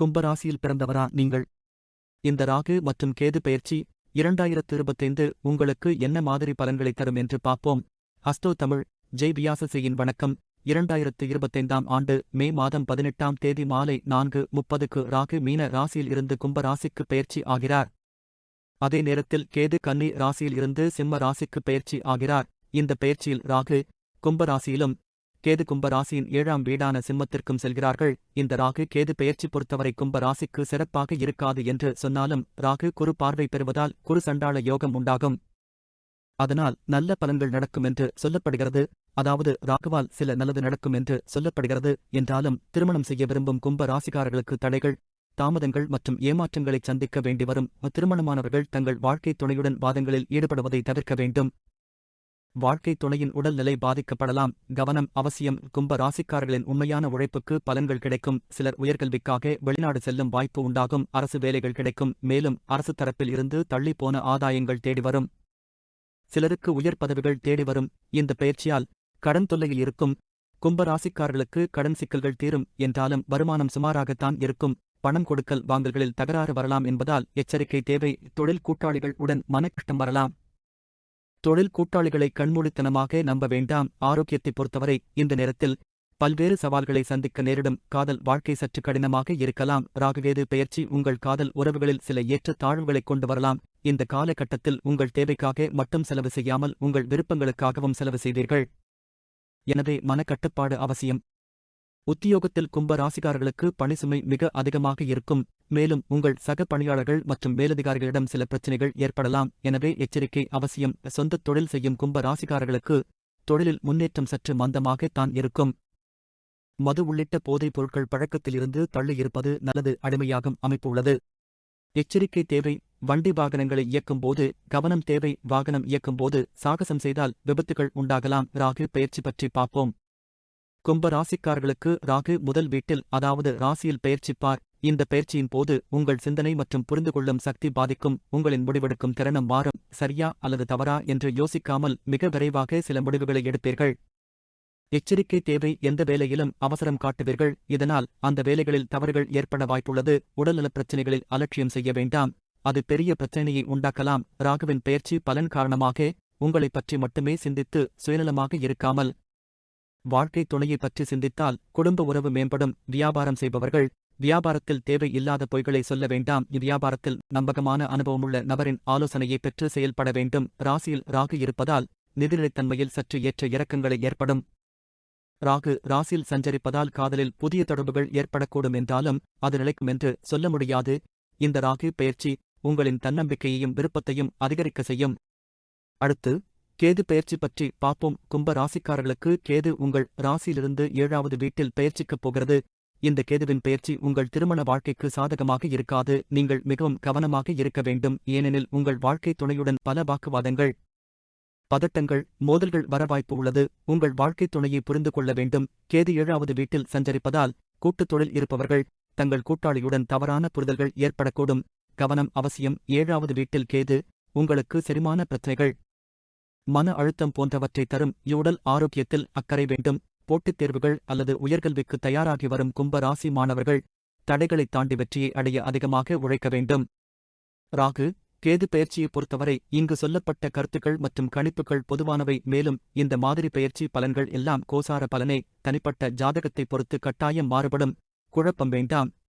கும்பராசியில் பிறந்தவரா நீங்கள்? இந்த ராகு மற்றும் கேது பெயர்ச்சி இரண்டாயிரத்து இருபத்தைந்து உங்களுக்கு என்ன மாதிரி பலன்களை தரும் என்று பார்ப்போம். அஸ்டோ தமிழ் ஜெய் வியாசசியின் வணக்கம். இரண்டாயிரத்து இருபத்தைந்தாம் ஆண்டு மே மாதம் பதினெட்டாம் தேதி மாலை நான்கு முப்பதுக்கு ராகு மீன ராசியில் இருந்து கும்ப ராசிக்கு பெயர்ச்சி ஆகிறார். அதே நேரத்தில் கேது கன்னி ராசியில் இருந்து சிம்ம ராசிக்கு பெயர்ச்சி ஆகிறார். இந்த பெயர்ச்சியில் ராகு கும்பராசியிலும் கேது கும்ப ராசியின் ஏழாம் வீடான சிம்மத்திற்கும் செல்கிறார்கள். இந்த ராகு கேது பெயர்ச்சி பொறுத்தவரை கும்ப ராசிக்கு சிறப்பாக இருக்காது என்று சொன்னாலும் ராகு குறு பார்வை பெறுவதால் குறு சண்டாள யோகம் உண்டாகும். அதனால் நல்ல பலன்கள் நடக்கும் என்று சொல்லப்படுகிறது. அதாவது ராகுவால் சில நல்லது நடக்கும் என்று சொல்லப்படுகிறது. என்றாலும் திருமணம் செய்ய விரும்பும் கும்ப ராசிக்காரர்களுக்கு தடைகள் தாமதங்கள் மற்றும் ஏமாற்றங்களை சந்திக்க வேண்டி வரும் திருமணமானவர்கள் தங்கள் வாழ்க்கை துணையுடன் வாதங்களில் ஈடுபடுவதை தவிர்க்க வேண்டும். வாழ்க்கை துணையின் உடல்நிலை பாதிக்கப்படலாம். கவனம் அவசியம். கும்ப ராசிக்காரர்களின் உண்மையான உழைப்புக்கு பலன்கள் கிடைக்கும். சிலர் உயர்கல்விக்காக வெளிநாடு செல்லும் வாய்ப்பு உண்டாகும். அரசு வேலைகள் கிடைக்கும். மேலும் அரசு தரப்பில் இருந்து தள்ளிப்போன ஆதாயங்கள் தேடி வரும். சிலருக்கு உயர் பதவிகள் தேடி வரும். இந்த பயிற்சியால் கடன் தொல்லையில் இருக்கும். கும்ப ராசிக்காரர்களுக்கு கடன் சிக்கல்கள் தீரும். என்றாலும் வருமானம் சுமாராகத்தான் இருக்கும். பணம் கொடுக்கல் வாங்கல்களில் தகராறு வரலாம் என்பதால் எச்சரிக்கை தேவை. தொழில் கூட்டாளிகள் உடன் மனக்கஷ்டம் வரலாம். தொழில் கூட்டாளிகளை கண்மூடித்தனமாக நம்ப வேண்டாம். ஆரோக்கியத்தை பொறுத்தவரை இந்த நேரத்தில் பல்வேறு சவால்களை சந்திக்க நேரிடும். காதல் வாழ்க்கை சற்று கடினமாக இருக்கலாம். ராகவேது பெயர்ச்சி உங்கள் காதல் உறவுகளில் சில ஏற்ற தாழ்வுகளை கொண்டு வரலாம். இந்த காலகட்டத்தில் உங்கள் தேவைக்காக மட்டும் செலவு செய்யாமல் உங்கள் விருப்பங்களுக்காகவும் செலவு செய்வீர்கள் எனவே மனக்கட்டுப்பாடு அவசியம். உத்தியோகத்தில் கும்ப ராசிகாரர்களுக்கு பணிசுமை மிக அதிகமாக இருக்கும். மேலும் உங்கள் சக பணியாளர்கள் மற்றும் மேலதிகாரிகளிடம் சில பிரச்சினைகள் ஏற்படலாம். எனவே எச்சரிக்கை அவசியம். சொந்த தொழில் செய்யும் கும்ப ராசிக்காரர்களுக்கு தொழிலில் முன்னேற்றம் சற்று மந்தமாகத்தான் இருக்கும். மது உள்ளிட்ட போதைப் பொருட்கள் பழக்கத்திலிருந்து தள்ளியிருப்பது நல்லது அடிமையாகும் அமைப்பு உள்ளது. எச்சரிக்கை தேவை. வண்டி வாகனங்களை இயக்கும்போது கவனம் தேவை. வாகனம் இயக்கும்போது சாகசம் செய்தால் விபத்துகள் உண்டாகலாம். ராகு பயிற்சி பற்றி பார்ப்போம். கும்ப ராசிக்காரர்களுக்கு ராகு முதல் வீட்டில் அதாவது ராசியில் பயிற்சிப்பார் இந்த பயிற்சியின் போது உங்கள் சிந்தனை மற்றும் புரிந்து கொள்ளும் சக்தி பாதிக்கும் உங்களின் முடிவெடுக்கும் திறனும் மாறும் சரியா அல்லது தவறா என்று யோசிக்காமல் மிக விரைவாக சில முடிவுகளை எடுப்பீர்கள். எச்சரிக்கை தேவை எந்த வேலையிலும் அவசரம் காட்டுவீர்கள் இதனால் அந்த வேலைகளில் தவறுகள் ஏற்பட வாய்ப்புள்ளது உடல்நலப் பிரச்சினைகளில் அலட்சியம் செய்ய வேண்டாம். அது பெரிய பிரச்சனையை உண்டாக்கலாம். ராகுவின் பெயர்ச்சி பலன் காரணமாக உங்களைப் பற்றி மட்டுமே சிந்தித்து சுயநலமாக இருக்காமல் வாழ்க்கை துணையை பற்றி சிந்தித்தால் குடும்ப உறவு மேம்படும் வியாபாரம் செய்பவர்கள் வியாபாரத்தில் தேவை இல்லாத பொய்களை சொல்ல வேண்டாம். இவ்வியாபாரத்தில் நம்பகமான அனுபவமுள்ள நபரின் ஆலோசனையை பெற்று செயல்பட வேண்டும். ராசியில் ராகு இருப்பதால் நிதிநிலைத்தன்மையில் சற்று ஏற்ற இறக்கங்களை ஏற்படும். ராகு ராசியில் சஞ்சரிப்பதால் காதலில் புதிய தொடர்புகள் ஏற்படக்கூடும் என்றாலும் அது நிலைக்கும் என்று சொல்ல முடியாது. இந்த ராகு பெயர்ச்சி உங்களின் தன்னம்பிக்கையையும் விருப்பத்தையும் அதிகரிக்க செய்யும். அடுத்து கேது பெயர்ச்சி பற்றி பார்ப்போம். கும்ப ராசிக்காரர்களுக்கு கேது உங்கள் ராசியிலிருந்து ஏழாவது வீட்டில் பெயர்ச்சிக்கப் போகிறது. இந்த கேதுவின் பெயர்ச்சி உங்கள் திருமண வாழ்க்கைக்கு சாதகமாக இருக்காது. நீங்கள் மிகவும் கவனமாக இருக்க வேண்டும். ஏனெனில் உங்கள் வாழ்க்கை துணையுடன் பல வாக்குவாதங்கள் பதட்டங்கள் மோதல்கள் வர வாய்ப்பு உள்ளது. உங்கள் வாழ்க்கை துணையை புரிந்து கொள்ள வேண்டும். கேது ஏழாவது வீட்டில் சஞ்சரிப்பதால் கூட்டுத் தொழில் இருப்பவர்கள் தங்கள் கூட்டாளியுடன் தவறான புரிதல்கள் ஏற்படக்கூடும். கவனம் அவசியம். ஏழாவது வீட்டில் கேது உங்களுக்கு செரிமான பிரச்சனைகள் மன அழுத்தம் போன்றவற்றை தரும். யூடல் ஆரோக்கியத்தில் அக்கறை வேண்டும். போட்டித் தேர்வுகள் அல்லது உயர்கல்விக்கு தயாராகி வரும் கும்ப ராசி மாணவர்கள் தடைகளைத் தாண்டி வெற்றியை அடைய அதிகமாக உழைக்க வேண்டும். ராகு கேது பெயர்ச்சியைப் பொறுத்தவரை இங்கு சொல்லப்பட்ட கருத்துக்கள் மற்றும் கணிப்புகள் பொதுவானவை. மேலும் இந்த மாதிரி பெயர்ச்சி பலன்கள் எல்லாம் கோசார பலனே. தனிப்பட்ட ஜாதகத்தைப் பொறுத்து கட்டாயம் மாறுபடும். குழப்பம் வேண்டாம்.